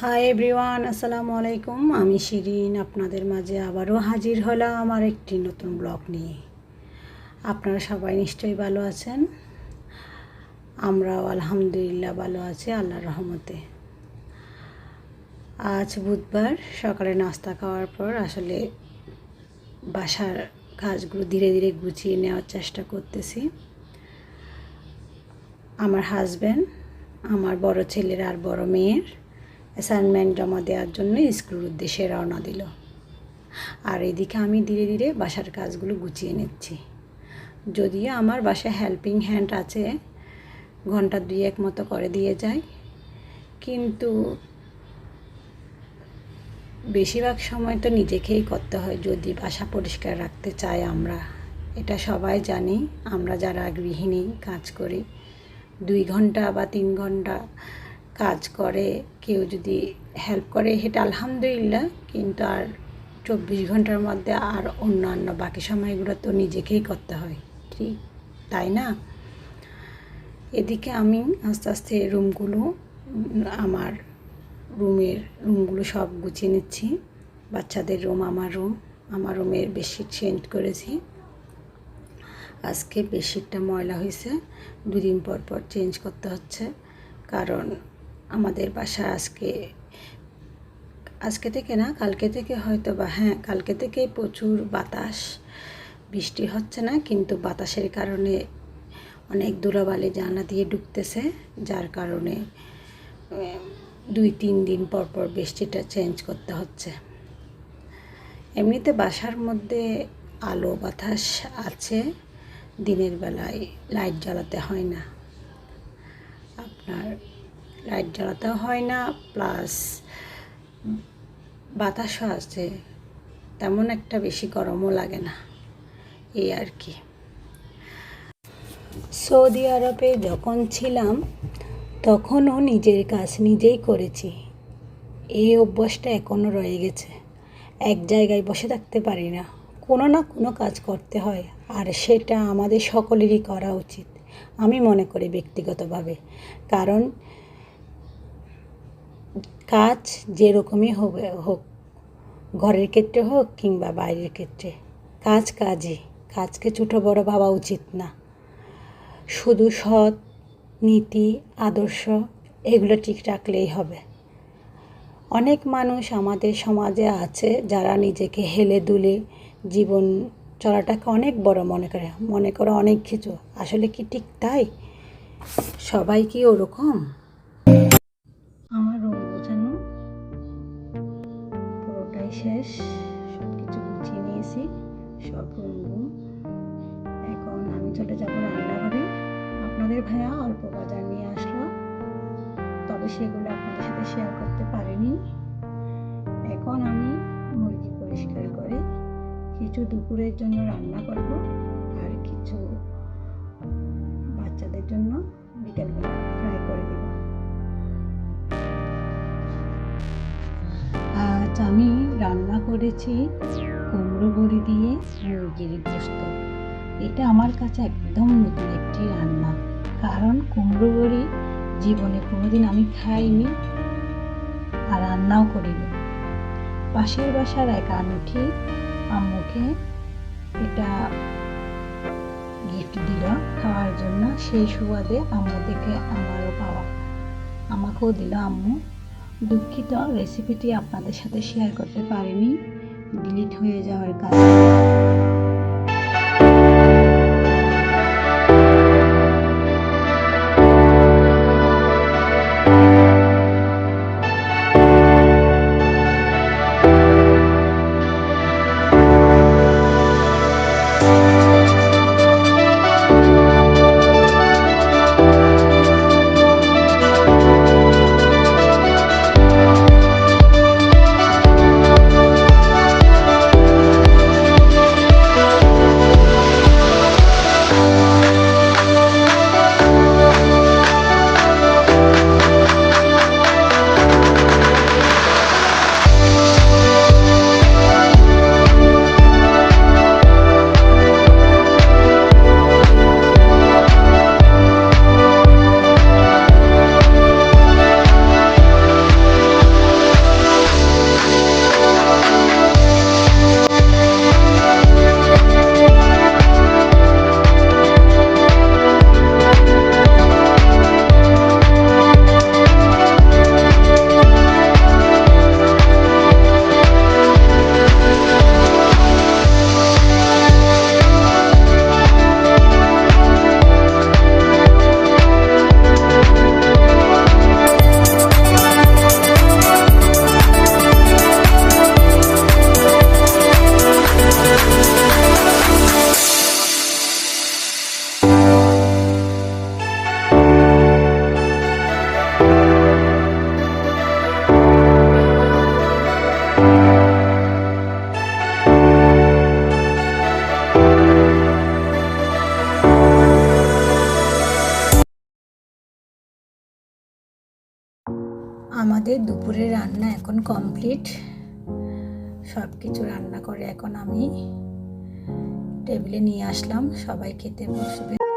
Hi everyone আসসালামু আলাইকুম। আমি শিরিন, আপনাদের মাঝে আবারও হাজির হলাম আমার একটি নতুন ব্লগ নিয়ে। আপনারা সবাই নিশ্চয়ই ভালো আছেন। আমরাও আলহামদুলিল্লাহ ভালো আছি, আল্লাহর রহমতে। আজ বুধবার, সকালে নাস্তা খাওয়ার পর আসলে বাসার কাজগুলো ধীরে ধীরে গুছিয়ে নেওয়ার চেষ্টা করতেছি। আমার হাজব্যান্ড আমার বড় ছেলের আর বড় মেয়ের। অ্যাসাইনমেন্ট জমা দেওয়ার জন্য স্কুলের উদ্দেশ্যে রওনা দিল। আর এদিকে আমি ধীরে ধীরে বাসার কাজগুলো গুছিয়ে নিচ্ছি। যদিও আমার বাসায় হেল্পিং হ্যান্ড আছে, ঘণ্টা দুই এক মতো করে দিয়ে যায়, কিন্তু বেশিরভাগ সময় তো নিজেকেই করতে হয়, যদি বাসা পরিষ্কার রাখতে চাই আমরা। এটা সবাই জানি, আমরা যারা গৃহিণী কাজ করি, দুই ঘণ্টা বা তিন ঘণ্টা কাজ করে, কেউ যদি হেল্প করে, সেটা আলহামদুলিল্লাহ। কিন্তু আর চব্বিশ ঘণ্টার মধ্যে আর অন্যান্য বাকি সময়গুলো তো নিজেকেই করতে হয়। ঠিক, তাই না? এদিকে আমি আস্তে আস্তে রুমগুলো, আমার রুমের রুমগুলো সব গুছিয়ে নিচ্ছি। বাচ্চাদের রুম আমার রুম, আমার রুমের বেডশিট চেঞ্জ করেছি। আজকে বেডশিটটা ময়লা হয়েছে, দুদিন পর পর চেঞ্জ করতে হচ্ছে। কারণ আমাদের বাসা আজকে আজকে থেকে না, কালকে থেকে হয়তো বা হ্যাঁ কালকে থেকে প্রচুর বাতাস, বৃষ্টি হচ্ছে না, কিন্তু বাতাসের কারণে অনেক দূরাবালি জানা দিয়ে ঢুকতেছে যার কারণে দুই, তিন দিন পর পর বৃষ্টিটা চেঞ্জ করতে হচ্ছে। এমনিতে বাসার মধ্যে আলো বাতাস আছে, দিনের বেলায় লাইট জ্বালাতে হয় না। আপনার লাইট জ্বালাতেও হয় না প্লাস বাতাসও আছে, তেমন একটা বেশি গরমও লাগে না, এই আর কি। সৌদি আরবে যখন ছিলাম, তখনও নিজের কাজ নিজেই করেছি। এই অভ্যাসটা এখনও রয়ে গেছে। এক জায়গায় বসে থাকতে পারি না, কোনো না কোনো কাজ করতে হয়, আর সেটা আমাদের সকলেরই করা উচিত, আমি মনে করি ব্যক্তিগতভাবে। কারণ কাজ যেরকমই হোক হোক, ঘরের ক্ষেত্রে হোক কিংবা বাইরের ক্ষেত্রে। কাজ কাজই কাজকে ছোটো বড় ভাবা উচিত না। শুধু সৎ, নীতি, আদর্শ, এগুলো ঠিক রাখলেই হবে। অনেক মানুষ আমাদের সমাজে আছে যারা নিজেকে হেলে দুলে জীবন চলাটাকে অনেক বড় মনে করে মনে করে অনেক কিছু। আসলে কি ঠিক তাই? সবাই কি ওরকম? রুম এখন আমি চলে যাব রান্নাঘরে। আপনাদের ভাইয়া অল্প বাজার নিয়ে আসলো। তবে সেগুলো আপনাদের সাথে শেয়ার করতে পারিনি। এখন আমি মুরগি পরিষ্কার করে কিছু দুপুরের জন্য রান্না করব আর কিছু বাচ্চাদের জন্য বিকেলবেলা ফ্রাই করে দেব। আজ আমি রান্না করেছি কুমড়ো বড়ি দিয়ে মুরগির গোস্ত এটা আমার কাছে একদম নতুন একটি রান্না। কারণ কুমড়ো বড়ি জীবনে কোনোদিন আমি খাইনি আর রান্নাও করিনি। পাশের বাসার এক আনুঠি আম্মুকে এটা গিফট দিল খাওয়ার জন্য। সেই সুবাদে আম্মু থেকে আমারও পাওয়া। আমাকেও দিল আম্মু। দুঃখিত রেসিপিটি আপনাদের সাথে শেয়ার করতে পারিনি। ডিলিট হয়ে যাওয়ার কারণে। আমাদের দুপুরে রান্না এখন কমপ্লিট সব কিছু রান্না করে এখন আমি টেবিলে নিয়ে আসলাম, সবাই খেতে বসবে।